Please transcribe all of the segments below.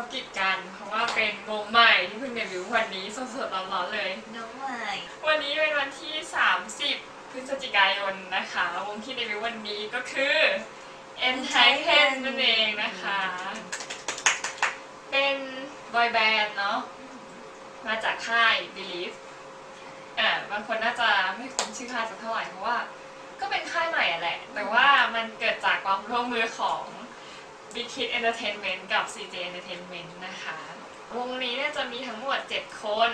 ภารกิจกันเพราะว่าเป็นวงใหม่ที่เพิ่งเดบิวต์วันนี้สดๆร้อนๆเลย น้องใหม่วันนี้เป็นวันที่ 30 พฤศจิกายนนะคะวงที่เดบิวต์วันนี้ก็คือ e n t i t e n นั่นเองนะคะ เป็นบอยแบนด์เนาะมาจากค่าย Believe อ่าบางคนน่าจะไม่คุ้นชื่อค่ายสักเท่าไหร่เพราะว่า ก็เป็นค่ายใหม่อะแหละ แต่ว่ามันเกิดจากความร่วมมือของ Big Kid Entertainment กับ CJ Entertainment นะคะ วงนี้เนี่ยจะมีทั้งหมด 7 คน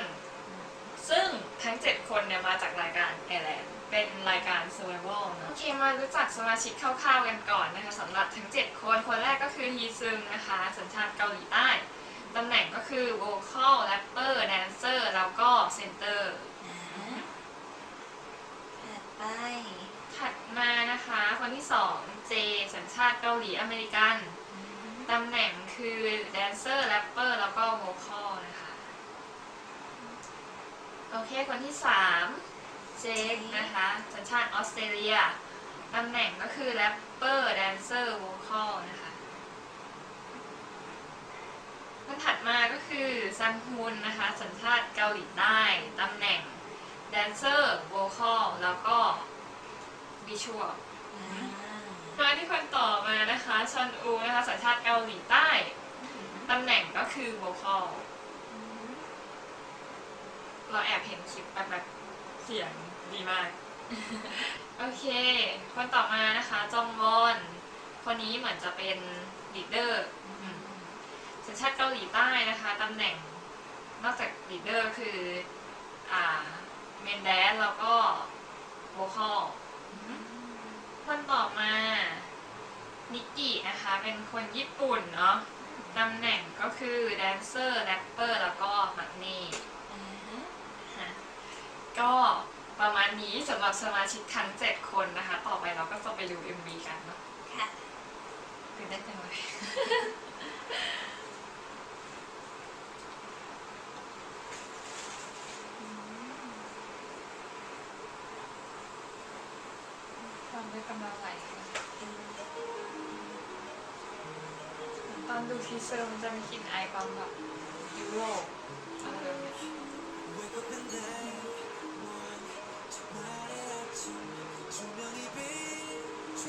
ซึ่งทั้ง 7 คนเนี่ยมาจากรายการ Airland เป็นรายการ Survival เนอะโอเคมารู้จักสมาชิกคร่าวๆกันก่อนนะคะสำหรับทั้ง 7 คน คนแรกก็คือฮีซึงนะคะ สัญชาติเกาหลีใต้ตำแหน่งก็คือ Vocal Rapper Dancer แล้วก็ Center อ่าถัดไป ถัดมานะคะ คนที่2เจ สัญชาติเกาหลีอเมริกันอืม ตำแหน่งคือแดนเซอร์แรปเปอร์แล้วก็โวคอลนะคะ โอเค คนที่3เจคนะคะ สัญชาติออสเตรเลีย ตำแหน่งก็คือแรปเปอร์แดนเซอร์โวคอลนะคะคนถัดมาก็คือซันฮุนนะคะ สัญชาติเกาหลีใต้ ตำแหน่งแดนเซอร์โวคอลแล้วก็วิชวล มาที่คนต่อมานะคะชอนอูนะคะสัญชาติเกาหลีใต้ตำแหน่งก็คือ vocal อืมเราแอบเห็นคลิปแบบแบบเสียงดีมาก โอเค คนต่อมานะคะจองวอนคนนี้เหมือนจะเป็นลีดเดอร์สัญชาติเกาหลีใต้นะคะตำแหน่งนอกจากลีดเดอร์คืออ่าเมนแดนแล้วก็ vocal ค นต่อมานิกกี้นะคะ เป็นคนญี่ปุ่นเนาะตำแหน่งก็คือแดนเซอร์แรปเปอร์แล้วก็มักนี่อ่าฮะฮะก็ประมาณนี้สำหรับสมาชิกทั้ง 7 คนนะคะ ต่อไปเราก็จะไปดู MV กันเนาะค่ะตื่นเต้นจังเลย ฟังด้วย กำลังไหลตอนดูทีเซอร์มันจะมีกลิ่นอายความแบบยุโรปอะไรแบบนี้ใจ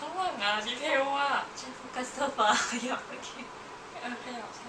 กระจกข้างหลังอะดีเทลอะฉันโฟกัสโซฟาขยับเมื่อกี้เออขยับใช่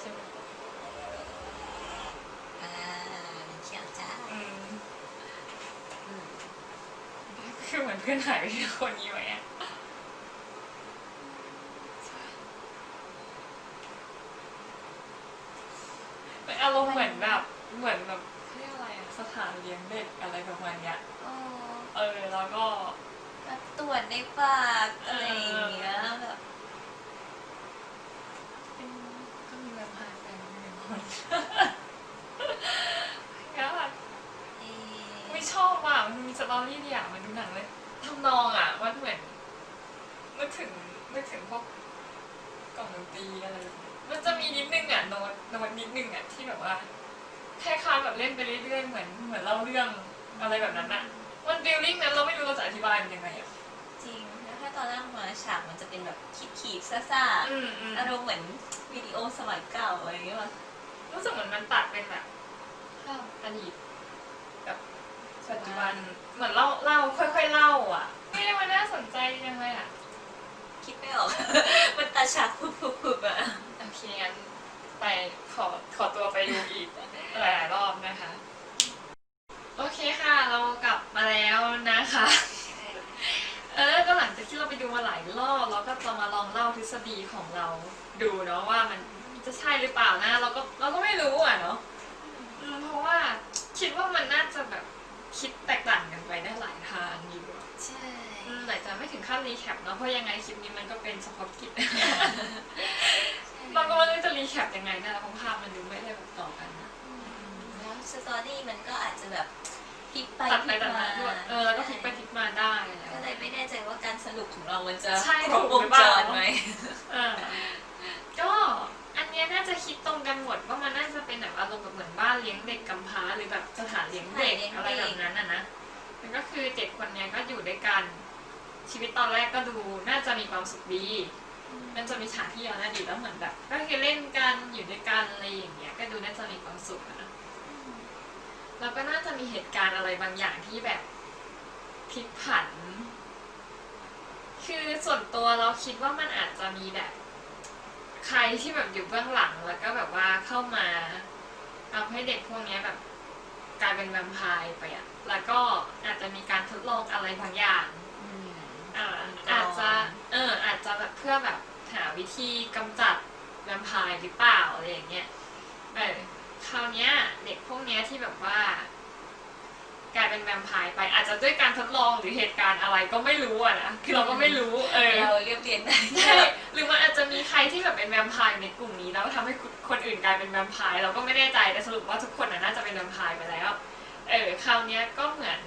ใช่ไหมอ่าเขียวจ้าอืมอืมคือเหมือนเพื่อนหายไปที่คนนี้ไว้อะมันอารมณ์เหมือนแบบเหมือนแบบเรียกอะไรอะสถานเลี้ยงเด็กอะไรประมาณเนี้ย อ๋อเออแล้วก็แบบตรวจในปากอะไรอย่างเงี้ยแบบ เป็นก็มีแวมไพร์แฟน หนึ่งคนแล้วแบบเอ๊ะไม่ชอบอะมันมีสตอรี่ดีอะมันดูหนังเลยทำนองอะมันเหมือนนึกถึงนึกถึงพวกกล่องดนตรีอะไรแบบนี้มันจะมีนิดนึงอะโน้ตโน้ตนิดนึงอะที่แบบว่าคล้ายๆแบบเล่นไปเรื่อยๆเหมือนเหมือนเล่าเรื่องอะไรแบบนั้นอะมันดิลลิ่งนั้นเราไม่รู้เราจะอธิบายมันยังไงอะจริงแล้วถ้าตอนแรกมาฉากมันจะเป็นแบบขีดๆซ่าอืมอืมๆอารมณ์เหมือนวิดีโอสมัยเก่าอะไรอย่างเงี้ยว่ะ รู้สึกเหมือนมันตัดเป็นแบบภาพอดีตกับปัจจุบันเหมือนเล่าเล่าค่อยๆเล่าอะนี่มันน่าสนใจยังไงอะ คิดไม่ออก มันตัดฉากพุบๆๆอะโอเคงั้นไปขอขอตัวไปดูอีกหลายๆรอบนะคะ โอเคค่ะเรากลับมาแล้วนะคะ เออก็หลังจากที่เราไปดูมาหลายรอบเราก็จะมาลองเล่าทฤษฎีของเราดูเนาะว่ามัน จะใช่หรือเปล่านะ เราก็เราก็ไม่รู้อะเนาะอืมเพราะว่าคิดว่ามันน่าจะแบบคิดแตกต่างกันไปได้หลายทางอยู่อะใช่ อืมแต่จะไม่ถึงขั้นรีแคปเนาะเพราะยังไงคลิปนี้มันก็เป็นเฉพาะกิจ เราก็ไม่รู้จะรีแคปยังไงนะเพราะภาพมันดูไม่ได้แบบต่อกันนะแล้วสตอรี่มันก็อาจจะแบบพลิกไปตัดพไปลิกตัดมามาด้วยเออแล้วก็พลิกไปพลิกมาได้แล้วก็เลยไม่แน่ใจว่าการสรุปของเรามันจะใช่ครบถูวกหงรือเปจล่ารไหมเออก็อัน เนี้ยน่าจะคิดตรงกันหมดว่ามันน่าจะเป็นแบบอารมณ์แบบเหมือนบ้านเลี้ยงเด็กกำพร้าหรือแบบสถานเลี้ยงเด็กอะไรแบบนั้นอะนะมันก็คือเจ็ดคนเนี้ยก็อยู่ด้วยกัน ชีวิตตอนแรกก็ดูน่าจะมีความสุขดี มันจะมีฉากที่ย้อนอดีตแล้วเหมือนแบบ ก็คือเล่นกันอยู่ด้วยกันอะไรอย่างเงี้ย ก็ดูน่าจะมีความสุขนะแล้วก็น่าจะมีเหตุการณ์อะไรบางอย่างที่แบบพลิกผัน คือส่วนตัวเราคิดว่ามันอาจจะมีแบบ ใครที่แบบอยู่เบื้องหลังแล้วก็แบบว่าเข้ามาทำให้เด็กพวกเนี้ยแบบกลายเป็นแวมไพร์ไปอะแล้วก็อาจจะมีการทดลองอะไรบางอย่างอืมอ่าก่อนอาจจะเอออาจจะแบบเพื่อแบบหาวิธีกำจัดแวมไพร์หรือเปล่าอะไรอย่างเงี้ยเออคราวเนี้ยเด็กพวกเนี้ยที่แบบว่า กลายเป็นแวมไพร์ไปอาจจะด้วยการทดลองหรือเหตุการณ์อะไรก็ไม่รู้อะนะคือเราก็ไม่รู้เออเราเรียบเรียงได้ใช่หรือมันอาจจะมีใครที่แบบเป็นแวมไพร์ในกลุ่มนี้แล้วทำให้คนอื่นกลายเป็นแวมไพร์เราก็ไม่แน่ใจแต่สรุปว่าทุกคนน่ะน่าจะเป็นแวมไพร์ไปแล้ว เออคราวเนี้ยก็เหมือน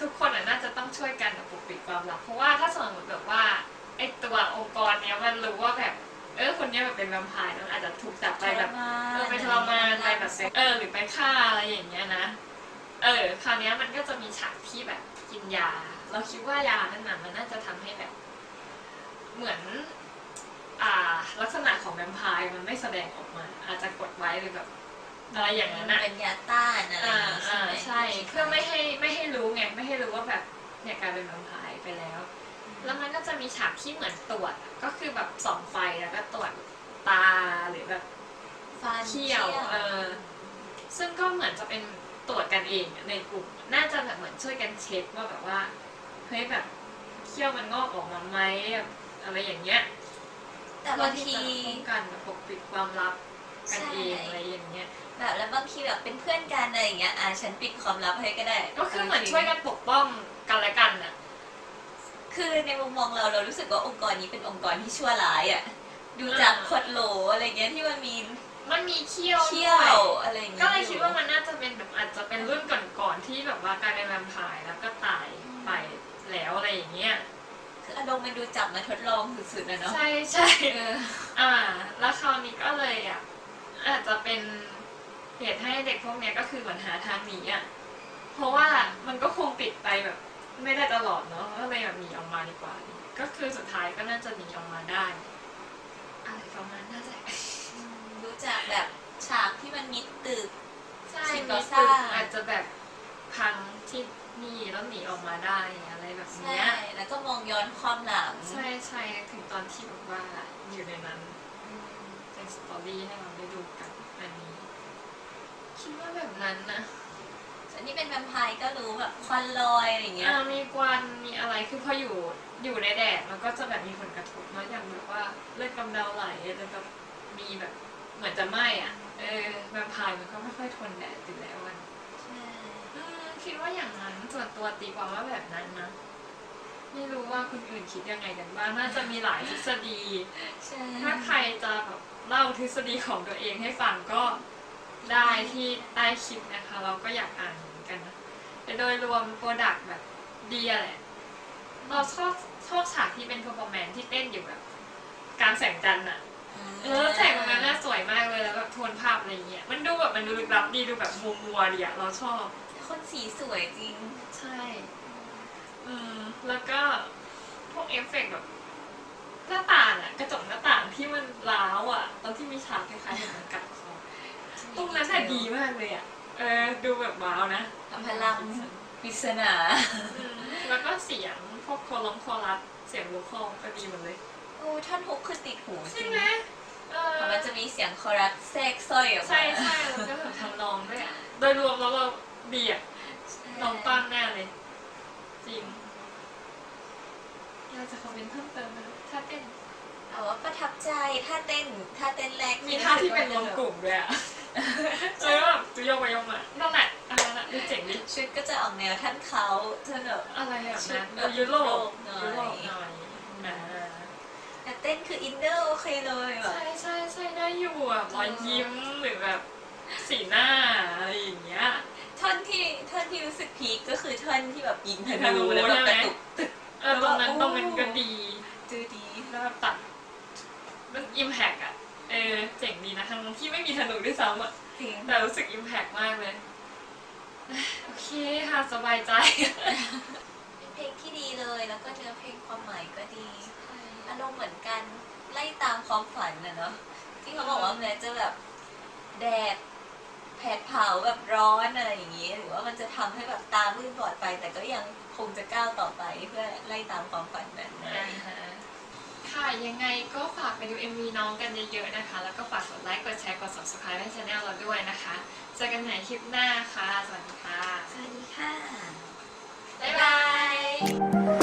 ทุกคนน่ะน่าจะต้องช่วยกันแบบปกปิดความลับเพราะว่าถ้าสมมติแบบว่าไอตัวองค์กรเนี้ยมันรู้ว่าแบบเออคนเนี้ยแบบเป็นแวมไพร์แล้วอาจจะถูกจับไปแบบเออไปทรมานไปแบบเออหรือไปฆ่าอะไรอย่างเงี้ยนะ เออ คราวเนี้ยมันก็จะมีฉากที่แบบกินยา เราคิดว่ายานั่นน่ะมันน่าจะทำให้แบบ เหมือน อ่า ลักษณะของแวมไพร์มันไม่แสดงออกมา อาจจะกดไว้หรือแบบ อะไรอย่างนั้นนะ เป็นยาต้านอะไรออ่าย่างงี้อ่าไหมใช่เพื่อไม่ให้ไม่ให้รู้ไงไม่ให้รู้ว่าแบบเนี่ยกลายเป็นแวมไพร์ไปแล้ว แล้วมันก็จะมีฉากที่เหมือนตรวจก็คือแบบส่องไฟแล้วก็ตรวจตาหรือแบบ ฟันเที่ยวเออ ซึ่งก็เหมือนจะเป็น ตรวจกันเองในกลุ่ม น่าจะแบบเหมือนช่วยกันเช็คว่าแบบว่าเฮ้ยแบบเขี้ยวมันงอกออกมาไหมแบบอะไรอย่างเงี้ยแต่เพื่บาองที่ทีจะป้องกันแบบปกปิดความลับกันเองอะไรอย่างเงี้ยแบบแล้วบางทีแบบเป็นเพื่อนกันอะไรอย่างเงี้ยอะฉันปิดความลับให้ก็ได้ ก็คือเหมือนช่วยกันปกป้องกันและกันอะคือในมุมมองเราเรารู้สึกว่าองค์กรนี้เป็นองค์กรที่ชั่วร้ายอะดูจากอ่าคดโหลอะไรเงี้ยที่มันมี มันมีเขี้ยวเขี้ยวด้วยอะไรอย่างเงี้ยก็เลยคิดว่ามันน่าจะเป็นแบบอาจจะเป็นรุ่นก่อนๆที่แบบว่ากลายเป็นแวมไพร์แล้วก็ตายไปแล้วอะไรอย่างเงี้ย คืออารมณ์มันดูจับมาทดลองสุดๆนะเนาะใช่ใช่เอออ่า แล้วคราวนี้ก็เลยอะอาจจะเป็นเหตุให้เด็กพวกเนี้ยก็คือเหมือนหาทางหนีอะเพราะว่ามันก็คงติดไปแบบ ไม่ได้ตลอดเนาะก็เลยแบบหนีออกมาดีกว่า ก็คือสุดท้ายก็น่าจะหนีออกมาได้อะไรประมาณน่าจะ อืมรู้จักแบบฉากที่มันมิดตึก ใช่สิ่งมีก่อสตึร้ากงอาจจะแบบพังที่นี่แล้วหนีออกมาได้อะไรแบบใช่เนี้ยแล้วก็มองย้อนความหลังใช่ใช่ถึงตอนที่แบบว่าอยู่ในนั้นอืมเป็นสตอรี่ให้เราได้ดูกันอันนี้ คิดว่าแบบนั้นนะส่วนที่เป็นแวมไพร์ก็รู้แบบควันลอยอะไรอย่างเงี้ย อ่ามีควันมีอะไรคือพออยู่อยู่ในแดดมันก็จะแบบมีผลกระทบเนาะอย่างแบบว่าเลือดกำเดาไหลแล้วแบบมีแบบ เหมือนจะไหม้อะ เออแวมไพร์มันก็ไม่ค่อยทนแดดอยู่แล้วอะใช่อืมคิดว่าอย่างนั้นส่วนตัวตีความว่าแบบนั้นนะ ไม่รู้ว่าคนอื่นคิดยังไงกันบ้าง น่าจะมีหลายทฤษฎี ใช่ถ้าใครจะแบบเล่าทฤษฎีของตัวเองให้ฟังก็ได้ที่ใต้คลิปนะคะ เราก็อยากอ่านเหมือนกันนะแต่โดยรวมโปรดักต์แบบดีอะแหละ เราชอบชอบฉากที่เป็น performance ที่เต้นอยู่แบบกลางแสงจันทร์อะ เออแสงตรงนั้นน่าสวยมากเลยแล้วแบบโทนภาพอะไรเงี้ยมันดูแบบมันดูลึกลับดีดูแบบมัวมัวๆดีอะเราชอบ คนสีสวยจริง ใช่อืมแล้วก็พวกเอฟเฟกต์แบบหน้าต่างอะกระจกหน้าต่างที่มันร้าวอะตอนที่มีฉากคล้ายๆเหมือนกัดคอตรงนั้นอะดีมากเลยอะเออดูแบบว้าวนะพลังปริศนา อืมแล้วก็เสียงพวกโคลงโคลัสเสียงโวคอลก็ดีหมดเลย โอ้ท่อนฮุกคือติดหูจใช่ริงไหมเออเพราะมันจะมีเสียงคอรัสแทรกสร้อยออกมาใช่ใช่แล้วก็แบบทำนองด้วยอะโดยรวมแล้วเราดีอะน้องปั้งแน่เลย จริงอยากจะคอมเมนต์เพิ่มเติมไหมคะถ้าเต้น เอาว่าประทับใจท่าเต้นท่าเต้นแรกมีท่าที่เป็นรวมกลุ่มด้วยอะเออแบบจะโยกไปโยกมานั่นแหละอันนั้นอะดูเจ๋งดิชุดก็จะออกแนวท่านเขาเธอแบบ อะไรแบบนั้นชุดแบบเออยุโรปยุยุโรโรปปหหน่น่ออยยอ่าแต่ เต้นคืออินเนอร์โอเคเลยแบบ ใช่ใช่ใช่ได้อยู่อะรอยยิ้มหรือแบบสีหน้าอะไรอย่างเงี้ย ท่อนที่ท่อนที่รู้สึกพีคก็คือท่อนที่แบบยิงธธนูนูแล้วแบบใช่กไหมระตุกตึก เออตรงนั้นตรงนั้นก็ดีจือดีแล้วแบบตัดมันอิมแพกอะเออเจ๋งดีนะทั้งที่ไม่มีธนูด้วยซ้ำอะจริงแต่รู้สึกอิมแพกมากเลยโอเคค่ะสบายใจ เป็นเพลงที่ดีเลย แล้วก็เนื้อเพลงความหมายก็ดี อารมณ์เหมือนกันไล่ตามความฝันนะเนาะที่เขาบอกว่าแม้จะแบบแดดแผดเผาแบบร้อนอะไรอย่างนี้ หรือว่ามันจะทำให้แบบตามืดบอดไป แต่ก็ยังคงจะก้าวต่อไปเพื่อไล่ตามความฝันนั้นนะค่ะ ยังไงก็ฝากไปดู MV น้องกันเยอะๆนะคะ แล้วก็ฝากกดไลค์ กดแชร์ กด subscribe ให้ช anel เราด้วยนะคะ เจอกันใหม่คลิปหน้าค่ะ สวัสดีค่ะ สวัสดีค่ะ บ๊ายบาย